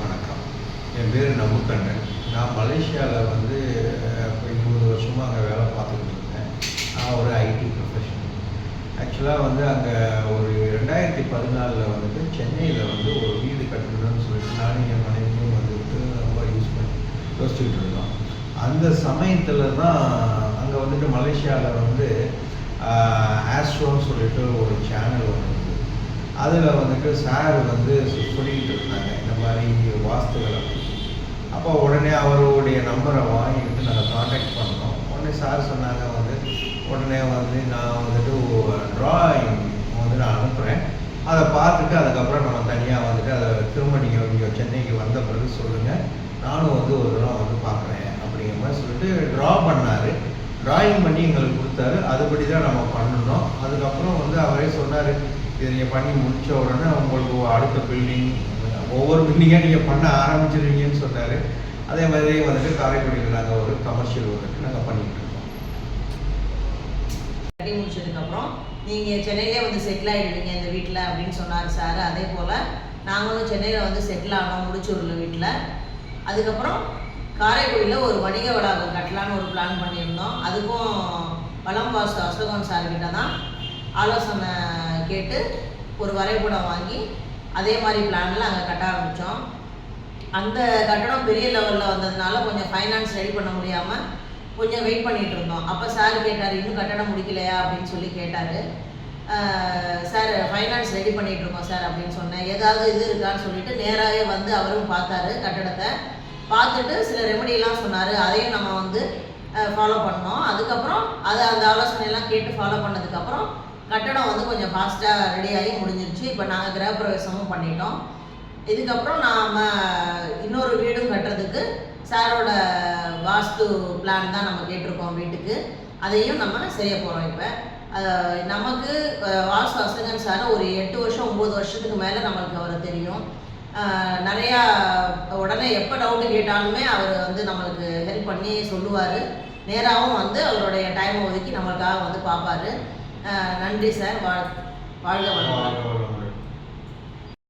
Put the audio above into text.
வணக்கம். என் பேர் நமுக்கண்ணன் நான் மலேசியாவில் வந்து இப்போ இருபது வருஷமாக அங்கே வேலை பார்த்துக்கிட்டு இருந்தேன் நான் ஒரு ஐடி ப்ரொஃபஷனல் ஆக்சுவலாக வந்து அங்கே ஒரு ரெண்டாயிரத்தி பதினாலில் வந்துட்டு சென்னையில் வந்து ஒரு வீடு கட்டணும்னு சொல்லிட்டு நானும் என் மனைவியும் வந்துட்டு ரொம்ப யூஸ் பண்ணி யோசிச்சுட்டு இருந்தோம். அந்த சமயத்தில் தான் அங்கே வந்துட்டு மலேசியாவில் வந்து ஆஸ்ட்ரோன்னு சொல்லிட்டு ஒரு சேனல் ஒன்று அதில் வந்துட்டு சார் வந்து சொல்லிக்கிட்டு இருந்தாங்க இந்த மாதிரி வாஸ்துகளை. அப்போ உடனே அவருடைய நம்பரை வாங்கிட்டு நாங்கள் காண்டாக்ட் பண்ணோம். உடனே சார் சொன்னாங்க வந்து உடனே வந்து நான் வந்துட்டு ட்ராயிங் வந்து நான் அனுப்புகிறேன் அதை பார்த்துட்டு அதுக்கப்புறம் நம்ம தனியாக வந்துட்டு அதை திரும்ப நீங்கள் இங்கே சென்னைக்கு வந்த பிறகு சொல்லுங்கள் நானும் வந்து ஒரு தடவை வந்து பார்க்குறேன் அப்படிங்கிற மாதிரி சொல்லிட்டு ட்ரா பண்ணார். டிராயிங் பண்ணி எங்களுக்கு கொடுத்தாரு. அதுபடி தான் நம்ம பண்ணணும். அதுக்கப்புறம் வந்து அவரே சொன்னார் இதை நீங்கள் பண்ணி முடிச்ச உடனே உங்களுக்கு அடுத்த பில்டிங் ஒவ்வொரு பில்டிங்காக நீங்கள் பண்ண ஆரம்பிச்சிருவீங்கன்னு சொன்னார். அதே மாதிரி வந்துட்டு காரைக்குடியில் நாங்கள் ஒரு கமர்ஷியல் வந்துட்டு நாங்கள் பண்ணிட்டு இருக்கோம். கட்டி முடிச்சதுக்கப்புறம் நீங்கள் சென்னையிலே வந்து செட்டில் ஆகிடுவீங்க இந்த வீட்டில் அப்படின்னு சொன்னார் சார். அதே போல் நாங்களும் சென்னையில் வந்து செட்டில் ஆனோம் முடிச்சூரில் வீட்டில் அதுக்கப்புறம் காரைக்குடியில் ஒரு வணிக வளாகம் கட்டலான்னு ஒரு பிளான் பண்ணியிருந்தோம். அதுக்கும் வளம் வாசு அசோகன் சார்கிட்ட தான் ஆலோசனை கேட்டு ஒரு வரைபடம் வாங்கி அதே மாதிரி பிளானில் அங்கே கட்ட ஆரம்பித்தோம் அந்த கட்டடம் பெரிய லெவலில் வந்ததுனால கொஞ்சம் ஃபைனான்ஸ் ரெடி பண்ண முடியாமல் கொஞ்சம் வெயிட் பண்ணிகிட்டு இருந்தோம். அப்போ சார் கேட்டார் இன்னும் கட்டடம் முடிக்கலையா? அப்படின்னு சொல்லி கேட்டார். சார் ஃபைனான்ஸ் ரெடி பண்ணிகிட்டு இருக்கோம் சார் அப்படின்னு சொன்னேன். ஏதாவது இது இருக்கான்னு சொல்லிட்டு நேராகவே வந்து அவரும் பார்த்தாரு கட்டடத்தை. பார்த்துட்டு சில ரெமடியெல்லாம் சொன்னார். அதையும் நம்ம வந்து ஃபாலோ பண்ணோம். அதுக்கப்புறம் அதை அந்த ஆலோசனையெல்லாம் கேட்டு ஃபாலோ பண்ணதுக்கப்புறம் கட்டடம் வந்து கொஞ்சம் ஃபாஸ்ட்டாக ரெடி ஆகி முடிஞ்சிருச்சு. இப்போ நாங்கள் கிரகப்பிரவேசமும் பண்ணிட்டோம். இதுக்கப்புறம் நாம் இன்னொரு வீடும் கட்டுறதுக்கு சாரோட வாஸ்து பிளான் தான் நம்ம கேட்டிருக்கோம் வீட்டுக்கு. அதையும் நம்ம செய்ய போகிறோம் இப்போ. நமக்கு வாஸ்து அசகன் சார் ஒரு எட்டு வருஷம் ஒம்பது வருஷத்துக்கு மேலே நம்மளுக்கு அவரை தெரியும். நிறையா உடனே எப்போ டவுட்டு கேட்டாலுமே அவர் வந்து நம்மளுக்கு ஹெல்ப் பண்ணி சொல்லுவார். நேராகவும் வந்து அவருடைய டைமை ஒதுக்கி நம்மளுக்காக வந்து பார்ப்பாரு. நன்றி சார். வாழ் வாழ்க வளமுடன். வாழ்க